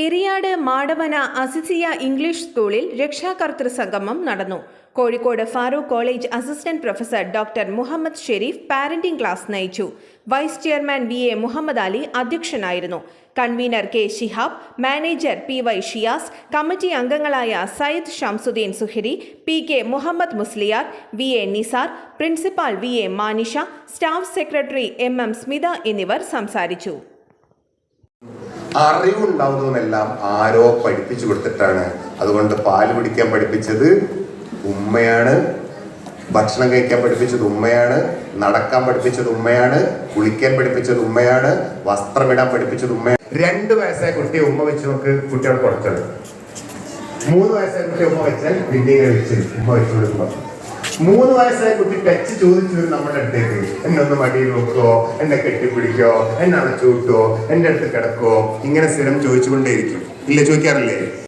Eriyad Madavana Azeezia English സ്കൂളിൽ രക്ഷാകർത്തൃ സംഗമം നടന്നു. Kozhikode Farook college assistant professor doctor Muhammad Sherif parenting class നയിച്ചു. Vice chairman V A Muhammad Ali അധ്യക്ഷനായിരുന്നു. Convener K Shihab manager P Y Shiyas committee അംഗങ്ങളായ Sayyid Shamsuddin Zuhri P K Muhammad Musliyar V A Nisar principal V A Manisha staff secretary M M Smitha എന്നിവർ സംസാരിച്ചു. അറിവുണ്ടാവുന്നതെല്ലാം ആരോ പഠിപ്പിച്ചു കൊടുത്തിട്ടാണ്. അതുകൊണ്ട് പാൽ പിടിക്കാൻ പഠിപ്പിച്ചത് ഉമ്മയാണ് ഭക്ഷണം കഴിക്കാൻ പഠിപ്പിച്ചത് ഉമ്മയാണ് നടക്കാൻ പഠിപ്പിച്ചത് ഉമ്മയാണ് കുളിക്കാൻ പഠിപ്പിച്ചത് ഉമ്മയാണ് വസ്ത്രമിടാൻ പഠിപ്പിച്ചത് ഉമ്മയാണ്. രണ്ട് വയസ്സായ കുട്ടി ഉമ്മ വെച്ച് നമുക്ക് കുട്ടികൾ കുറച്ചത് മൂന്ന് വയസ്സായ കുട്ടി ഉമ്മ വെച്ചാൽ പിന്നീട് വെച്ച് ഉമ്മ വെച്ചു കൊടുക്കുമ്പോൾ മൂന്ന് വയസ്സായ കുട്ടി ടച്ച് ചോദിച്ചു വരും നമ്മുടെ അടുത്തേക്ക്. എന്നെ ഒന്ന് മടിയിൽ വെക്കോ എന്നെ കെട്ടിപ്പിടിക്കോ? എന്നെ അടച്ചു വിട്ടോ? എന്റെ അടുത്ത് കിടക്കോ? ഇങ്ങനെ സ്ഥിരം ചോദിച്ചുകൊണ്ടേയിരിക്കും. ഇല്ല ചോദിക്കാറില്ലേ?